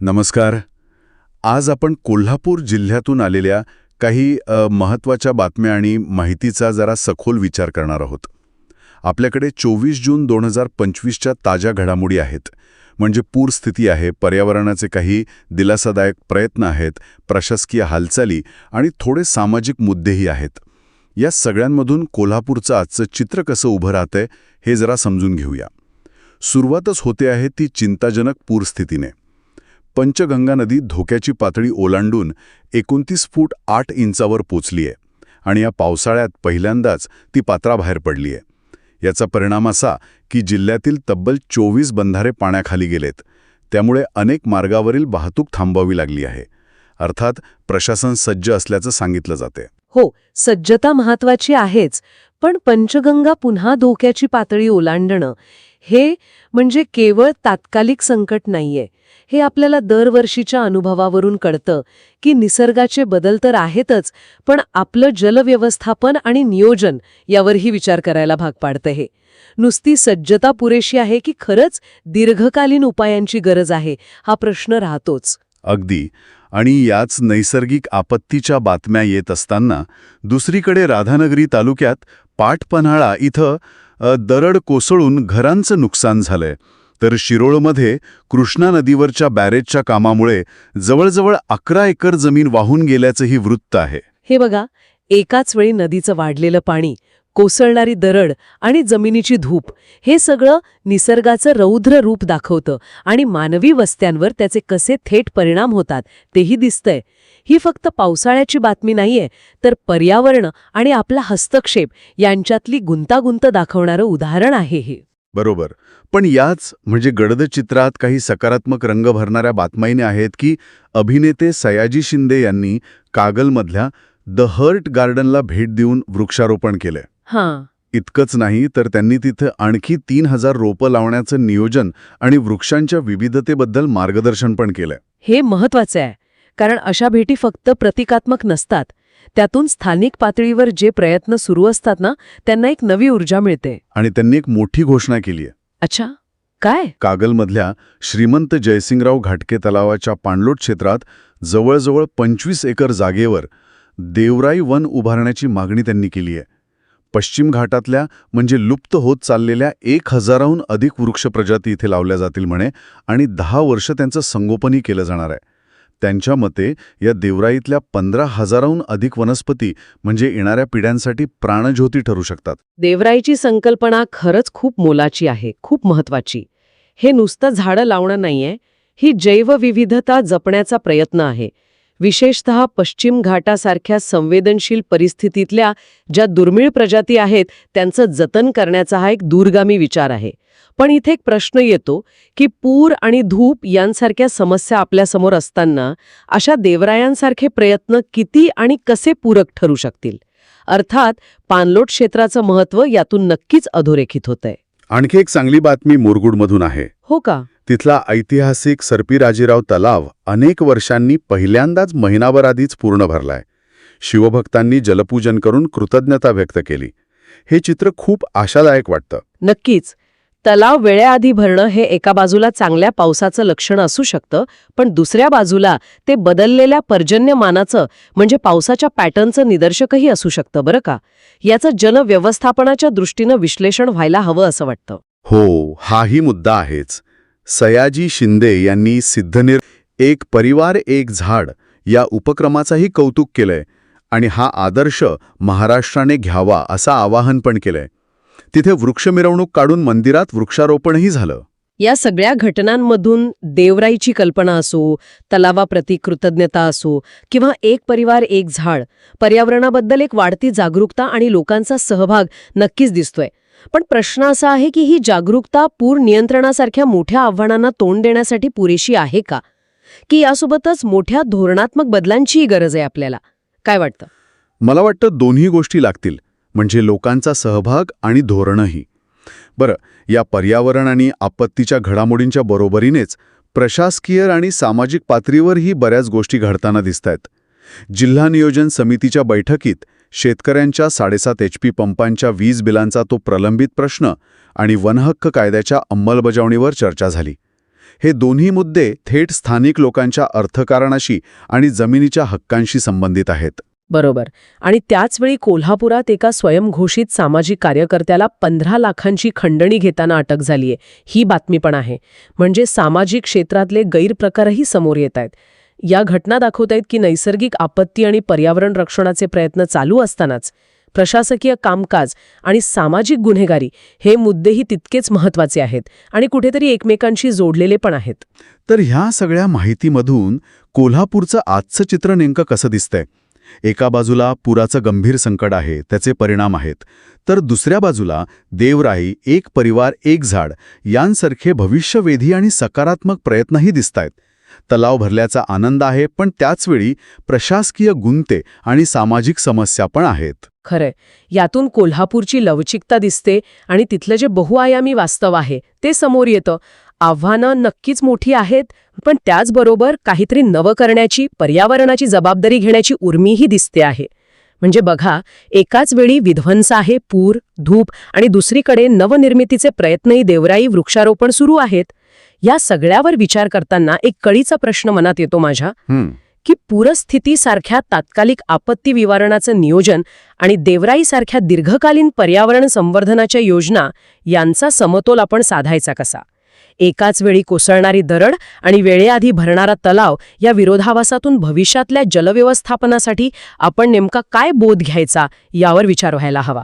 नमस्कार. आज आपण कोल्हापूर जिल्ह्यातून आलेल्या काही महत्त्वाच्या बातम्या आणि माहितीचा जरा सखोल विचार करणार आहोत. आपल्याकडे चोवीस जून दोन हजार पंचवीसच्या ताज्या घडामोडी आहेत. म्हणजे पूरस्थिती आहे पर्यावरणाचे काही दिलासादायक प्रयत्न आहेत प्रशासकीय हालचाली आणि थोडे सामाजिक मुद्देही आहेत. या सगळ्यांमधून कोल्हापूरचं आजचं चित्र कसं उभं राहतंय हे जरा समजून घेऊया. सुरुवातच होते आहे ती चिंताजनक पूरस्थितीने पंचगंगा नदी धोक्याची पातळी ओलांडून एकोणतीस फूट आठ इंचावर पोचली आहे आणि या पावसाळ्यात पहिल्यांदाच ती पात्राबाहेर पडली आहे याचा परिणाम असा की जिल्ह्यातील तब्बल चोवीस बंधारे पाण्याखाली गेलेत. त्यामुळे अनेक मार्गावरील वाहतूक थांबवावी लागली आहे. अर्थात प्रशासन सज्ज असल्याचं सांगितलं जाते. हो सज्जता महत्वाची आहेच पण पंचगंगा पुन्हा धोक्याची पातळी ओलांडणं हे म्हणजे केवळ तात्कालिक संकट नाहीये. हे आपल्याला दरवर्षीच्या अनुभवावरून कळतं की निसर्गाचे बदल तर आहेतच पण आपलं जलव्यवस्थापन आणि नियोजन यावरही विचार करायला भाग पाडतं हे. नुसती सज्जता पुरेशी आहे की खरंच दीर्घकालीन उपायांची गरज आहे हा प्रश्न राहतोच. अगदी. आणि याच नैसर्गिक आपत्तीच्या बातम्या येत असताना दुसरीकडे राधानगरी तालुक्यात पाटपन्हाळा इथं दरड कोसळून घरांचं नुकसान झालंय. तर शिरोळमध्ये कृष्णा नदीवरच्या बॅरेजच्या कामामुळे जवळजवळ अकरा एकर जमीन वाहून गेल्याचंही वृत्त आहे. हे बघा एकाच वेळी नदीचं वाढलेलं पाणी कोसळणारी दरड आणि जमिनीची धूप हे सगळं निसर्गाचं रौद्र रूप दाखवतं आणि मानवी वस्त्यांवर त्याचे कसे थेट परिणाम होतात तेही दिसतंय. ही फक्त पावसाळ्याची बातमी नाहीये तर पर्यावरण आणि आपला हस्तक्षेप यांच्यातली गुंतागुंत दाखवणारं उदाहरण आहे हे. बरोबर. पण याच म्हणजे गडद चित्रात काही सकारात्मक रंग भरणाऱ्या बातम्याने आहेत की अभिनेते सयाजी शिंदे यांनी कागलमधल्या द हर्ट गार्डनला भेट देऊन वृक्षारोपण केलंय हां. इतकंच नाही तर त्यांनी तिथं आणखी तीन हजार रोपं लावण्याचं नियोजन आणि वृक्षांच्या विविधतेबद्दल मार्गदर्शन पण केलंय हे महत्वाचं आहे कारण अशा भेटी फक्त प्रतिकात्मक नसतात. त्यातून स्थानिक पातळीवर जे प्रयत्न सुरू असतात ना त्यांना एक नवी ऊर्जा मिळते. आणि त्यांनी एक मोठी घोषणा केली आहे अच्छा. काय? कागलमधल्या श्रीमंत जयसिंगराव घाटके तलावाच्या पाणलोट क्षेत्रात जवळजवळ पंचवीस एकर जागेवर देवराई वन उभारण्याची मागणी त्यांनी केली आहे पश्चिम घाटातल्या म्हणजे लुप्त होत चाललेल्या एक हजाराहून अधिक वृक्ष प्रजाती इथे लावल्या जातील म्हणे आणि दहा वर्ष त्यांचं संगोपनही केलं जाणार आहे. त्यांच्या मते या देवराईतल्या पंधरा हजाराहून अधिक वनस्पती म्हणजे येणाऱ्या पिढ्यांसाठी प्राणज्योती ठरू शकतात. देवराईची संकल्पना खरंच खूप मोलाची आहे खूप महत्वाची हे नुसतं झाडं लावणं नाहीये ही जैवविविधता जपण्याचा प्रयत्न आहे. विशेषतः पश्चिम घाटासारख्या संवेदनशील परिस्थितीतल्या ज्या दुर्मिळ प्रजाती आहेत त्यांचं जतन करण्याचा हा एक दूरगामी विचार आहे. पण इथे एक प्रश्न येतो की पूर आणि धूप यांसारख्या समस्या आपल्यासमोर असताना अशा देवरायांसारखे प्रयत्न किती आणि कसे पूरक ठरू शकतील? अर्थात पाणलोट क्षेत्राचं महत्त्व यातून नक्कीच अधोरेखित होतंय. आणखी एक चांगली बातमी मोरगुडमधून आहे. हो का? तिथला ऐतिहासिक सर्पीराजीराव तलाव अनेक वर्षांनी पहिल्यांदाच महिनाभर आधीच पूर्ण भरलाय. शिवभक्तांनी जलपूजन करून कृतज्ञता व्यक्त केली. हे चित्र खूप आशादायक वाटतं. नक्कीच. तलाव वेळेआधी भरणं हे एका बाजूला चांगल्या पावसाचं लक्षण असू शकतं पण दुसऱ्या बाजूला ते बदललेल्या पर्जन्यमानाचं म्हणजे पावसाच्या पॅटर्नचं निदर्शकही असू शकतं बरं का? याचं जनव्यवस्थापनाच्या दृष्टीनं विश्लेषण व्हायला हवं असं वाटतं. हो हाही मुद्दा आहेच. सयाजी शिंदे यांनी सिद्धनिर एक परिवार एक झाड या उपक्रमाचाही कौतुक केलंय आणि हा आदर्श महाराष्ट्राने घ्यावा असं आवाहन पण केलंय. तिथे वृक्ष मिरवणूक काढून मंदिरात वृक्षारोपणही झालं. या सगळ्या घटनांमधून देवराईची कल्पना असो तलावाप्रती कृतज्ञता असो किंवा एक परिवार एक झाड पर्यावरणाबद्दल एक वाढती जागरूकता आणि लोकांचा सहभाग नक्कीच दिसतोय. पण प्रश्न असा आहे की ही जागरूकता पूर नियंत्रणासारख्या मोठ्या आव्हानांना तोंड देण्यासाठी पुरेशी आहे का? की यासोबतच मोठ्या धोरणात्मक बदलांचीही गरज आहे आपल्याला? काय वाटतं? मला वाटतं दोन्ही गोष्टी लागतील. म्हणजे लोकांचा सहभाग आणि धोरणही. बरं या पर्यावरण आणि आपत्तीच्या घडामोडींच्या बरोबरीनेच प्रशासकीय आणि सामाजिक पातळीवरही बऱ्याच गोष्टी घडताना दिसतायत. जिल्हा नियोजन समितीच्या बैठकीत शेतकऱ्यांच्या साडेसात एच पी पंपांच्या वीज बिलांचा तो प्रलंबित प्रश्न आणि वनहक्क कायद्याच्या अंमलबजावणीवर चर्चा झाली. हे दोन्ही मुद्दे थेट स्थानिक लोकांच्या अर्थकारणाशी आणि जमिनीच्या हक्कांशी संबंधित आहेत. बरोबर. आणि त्याचवेळी कोल्हापुरात एका स्वयंघोषित सामाजिक कार्यकर्त्याला पंधरा लाखांची खंडणी घेताना अटक झालीय. ही बातमी पण आहे. म्हणजे सामाजिक क्षेत्रातले गैरप्रकारही समोर येत आहेत. या घटना दाखवतायत की नैसर्गिक आपत्ती आणि पर्यावरण रक्षणाचे प्रयत्न चालू असतानाच प्रशासकीय कामकाज आणि सामाजिक गुन्हेगारी हे मुद्देही तितकेच महत्त्वाचे आहेत आणि कुठेतरी एकमेकांशी जोडलेले पण आहेत. तर ह्या सगळ्या माहितीमधून कोल्हापूरचं आजचं चित्र नेमकं कसं दिसतंय? एका बाजूला पुराचं गंभीर संकट आहे त्याचे परिणाम आहेत. तर दुसऱ्या बाजूला देवराई एक परिवार एक झाड यांसारखे भविष्यवेधी आणि सकारात्मक प्रयत्नही दिसतायत. तलाव भरल्याचा आनंद आहे पण त्याचवेळी प्रशासकीय गुंते आणि सामाजिक समस्या पण आहेत. खरंय. यातून कोल्हापूरची लवचिकता दिसते आणि तिथलं जे बहुआयामी वास्तव आहे ते समोर येतं. आव्हानं नक्कीच मोठी आहेत पण त्याचबरोबर काहीतरी नवं करण्याची पर्यावरणाची जबाबदारी घेण्याची उर्मीही दिसते आहे. म्हणजे बघा एकाच वेळी विध्वंस आहे पूर धूप आणि दुसरीकडे नवनिर्मितीचे प्रयत्नही देवराई वृक्षारोपण सुरू आहेत. या सगळ्यावर विचार करताना एक कळीचा प्रश्न मनात येतो माझ्या. की पूरस्थितीसारख्या तात्कालिक आपत्ती निवारणाचं नियोजन आणि देवराईसारख्या दीर्घकालीन पर्यावरण संवर्धनाच्या योजना यांचा समतोल आपण साधायचा कसा? एकाच वेळी कोसळणारी दरड आणि वेळेआधी भरणारा तलाव या विरोधाभासातून भविष्यातल्या जलव्यवस्थापनासाठी आपण नेमका काय बोध घ्यायचा यावर विचार व्हायला हवा.